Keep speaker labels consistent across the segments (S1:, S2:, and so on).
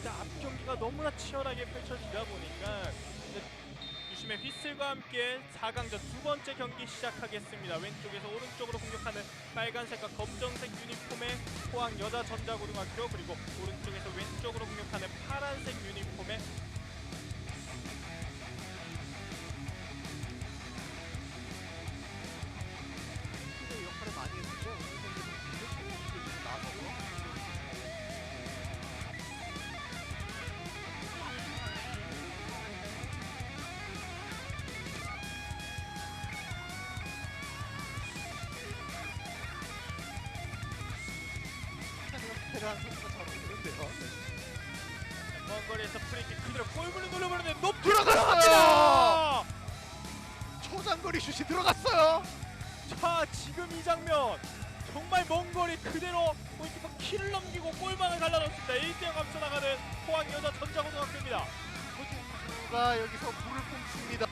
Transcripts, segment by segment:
S1: 일단 앞 경기가 너무나 치열하게 펼쳐지다 보니까 유심의 휘슬과 함께 4강전 두 번째 경기 시작하겠습니다. 왼쪽에서 오른쪽으로 공격하는 빨간색과 검정색 유니폼의 포항 여자 전자고등학교 그리고 오른쪽에서 왼쪽으로 공격하는 파란색 유니폼의
S2: 의 역할을 많이 했는 테란 선수가 잘 오는데요.
S1: 먼 거리에서 프리킥 그대로 골문을 높이
S2: 들어갔어요!
S1: 들어갑니다.
S2: 초장거리 슛이 들어갔어요.
S1: 자 지금 이 장면 정말 먼 거리 그대로 골키퍼 키를 넘기고 골망을 갈라놓습니다 1대0 앞서 나가는 포항 여자 전자고등학교입니다
S2: 호진수가 여기서 불을 뿜습니다.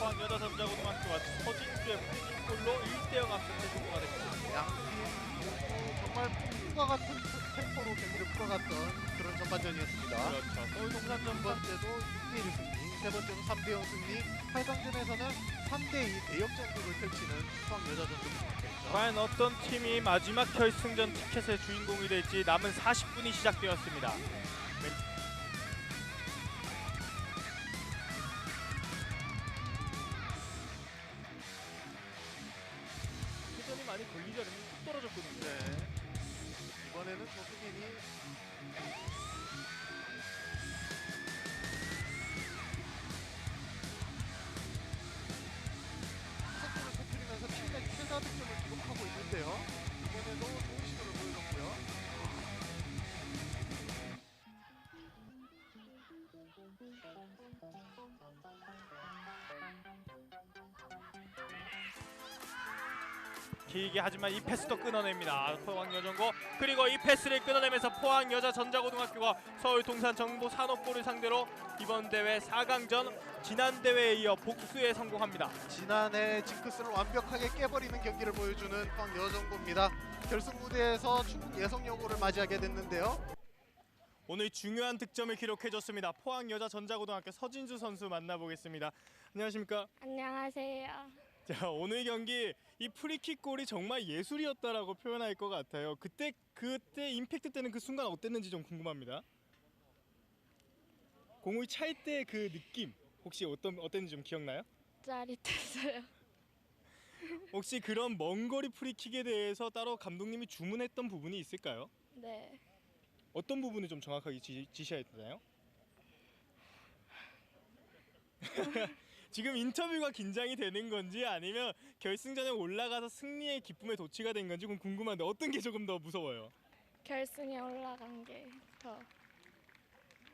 S1: 포항 여자 전자고등학교와 서진주의 프리킥골로 1대0 앞서 성공가 됐습니다
S2: 양팀 정말 꿈과 같은 템포로 경기를 풀어갔던 그런 전반전이었습니다.
S1: 그렇죠 서울
S2: 두
S1: 동산전과
S2: 번째도 6대1 승리, 세 번째도 3대0 승리, 8강전에서는 3대2 대역전극을 펼치는 수학 여자전도고등학교였죠.
S1: 과연 어떤 팀이 마지막 결승전 티켓의 주인공이 될지 남은 40분이 시작되었습니다 많이 걸리지 않으면 뚝 떨어졌거든요
S2: 네. 이번에는 조수빈이
S1: 길게 하지만 이 패스도 끊어냅니다. 포항 여전고 그리고 이 패스를 끊어내면서 포항 여자 전자고등학교가 서울 동산 정보 산업고를 상대로 이번 대회 4강전 지난 대회에 이어 복수에 성공합니다.
S2: 지난해 징크스를 완벽하게 깨버리는 경기를 보여주는 포항 여정고입니다. 결승 무대에서 충북 예성여고를 맞이하게 됐는데요.
S1: 오늘 중요한 득점을 기록해줬습니다. 포항 여자 전자고등학교 서진주 선수 만나보겠습니다. 안녕하십니까?
S3: 안녕하세요.
S1: 자 오늘 경기 이 프리킥 골이 정말 예술이었다라고 표현할 것 같아요. 그때 그때 임팩트 때는 그 순간 어땠는지 좀 궁금합니다. 공을 찰때 그 느낌 혹시 어떤 어땠는지 좀 기억나요?
S3: 짜릿했어요.
S1: 혹시 그런 먼 거리 프리킥에 대해서 따로 감독님이 주문했던 부분이 있을까요?
S3: 네.
S1: 어떤 부분을 좀 정확하게 지, 지시했나요? 지금 인터뷰가 긴장이 되는 건지 아니면 결승전에 올라가서 승리의 기쁨에 도취가 된 건지 좀 궁금한데 어떤 게 조금 더 무서워요?
S3: 결승에 올라간 게 더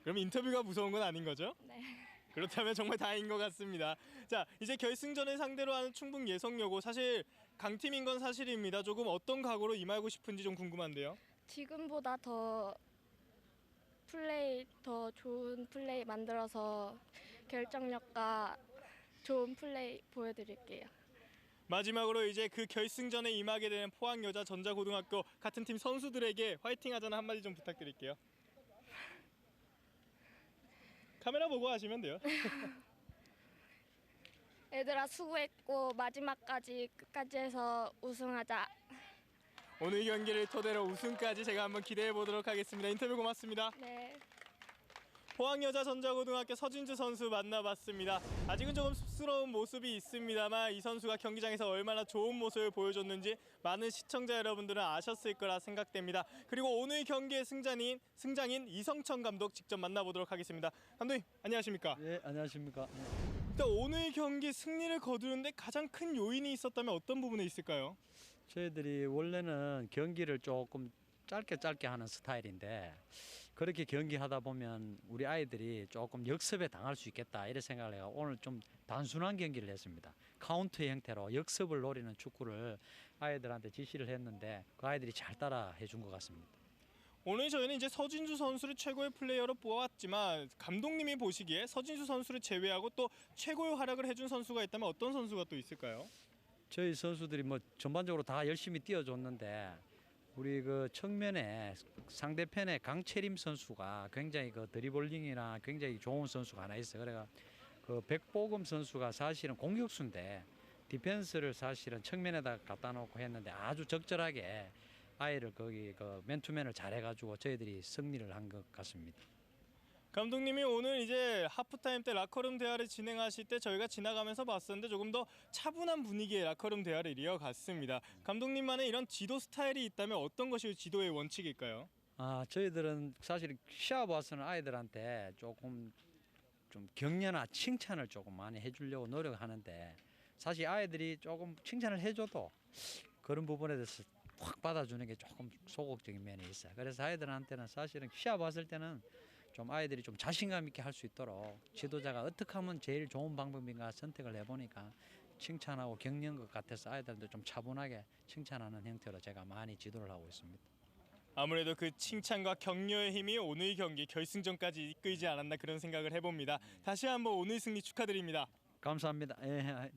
S1: 그럼 인터뷰가 무서운 건 아닌 거죠?
S3: 네.
S1: 그렇다면 정말 다행인 것 같습니다. 자, 이제 결승전을 상대로 하는 충북 예성여고 사실 강팀인 건 사실입니다. 조금 어떤 각오로 임하고 싶은지 좀 궁금한데요.
S3: 지금보다 더 플레이 더 좋은 플레이 만들어서 결정력과 좋은 플레이 보여드릴게요.
S1: 마지막으로 이제 그 결승전에 임하게 되는 포항 여자 전자고등학교 같은 팀 선수들에게 화이팅 하자는 한마디 좀 부탁드릴게요. 카메라 보고 하시면 돼요.
S3: 얘들아 수고했고 마지막까지 끝까지 해서 우승하자.
S1: 오늘 경기를 토대로 우승까지 제가 한번 기대해 보도록 하겠습니다. 인터뷰 고맙습니다.
S3: 네.
S1: 포항 여자 전자고등학교 서진주 선수 만나봤습니다. 아직은 조금 쑥스러운 모습이 있습니다만 이 선수가 경기장에서 얼마나 좋은 모습을 보여줬는지 많은 시청자 여러분들은 아셨을 거라 생각됩니다. 그리고 오늘 경기의 승자인 승장인 이성천 감독 직접 만나보도록 하겠습니다. 감독님 안녕하십니까?
S4: 네, 안녕하십니까. 네.
S1: 일단 오늘 경기 승리를 거두는데 가장 큰 요인이 있었다면 어떤 부분에 있을까요?
S4: 저희들이 원래는 경기를 조금 짧게 짧게 하는 스타일인데 그렇게 경기하다 보면 우리 아이들이 조금 역습에 당할 수 있겠다 이런 생각을 해가 오늘 좀 단순한 경기를 했습니다. 카운트의 형태로 역습을 노리는 축구를 아이들한테 지시를 했는데 그 아이들이 잘 따라 해준 것 같습니다.
S1: 오늘 저희는 이제 서진주 선수를 최고의 플레이어로 뽑았지만 감독님이 보시기에 서진주 선수를 제외하고 또 최고의 활약을 해준 선수가 있다면 어떤 선수가 또 있을까요?
S4: 저희 선수들이 뭐 전반적으로 다 열심히 뛰어줬는데 우리 그 측면에 상대편의 강채림 선수가 굉장히 그 드리블링이나 굉장히 좋은 선수가 하나 있어요. 그래가 그 백보금 선수가 사실은 공격수인데 디펜스를 사실은 측면에다 갖다 놓고 했는데 아주 적절하게 아이를 거기 그 맨투맨을 잘해가지고 저희들이 승리를 한 것 같습니다.
S1: 감독님이 오늘 이제 하프타임 때 라커룸 대화를 진행하실 때 저희가 지나가면서 봤었는데 조금 더 차분한 분위기의 라커룸 대화를 이어갔습니다. 감독님만의 이런 지도 스타일이 있다면 어떤 것이 지도의 원칙일까요?
S4: 아 저희들은 사실 시합 와서는 아이들한테 조금 좀 격려나 칭찬을 조금 많이 해주려고 노력하는데 사실 아이들이 조금 칭찬을 해줘도 그런 부분에 대해서 확 받아주는 게 조금 소극적인 면이 있어요. 그래서 아이들한테는 사실은 시합 왔을 때는 좀 아이들이 좀 자신감 있게 할 수 있도록 지도자가 어떻게 하면 제일 좋은 방법인가 선택을 해보니까 칭찬하고 격려인 것 같아서 아이들도 좀 차분하게 칭찬하는 형태로 제가 많이 지도를 하고 있습니다.
S1: 아무래도 그 칭찬과 격려의 힘이 오늘 경기 결승전까지 이끌지 않았나 그런 생각을 해봅니다. 다시 한번 오늘 승리 축하드립니다.
S4: 감사합니다. 예.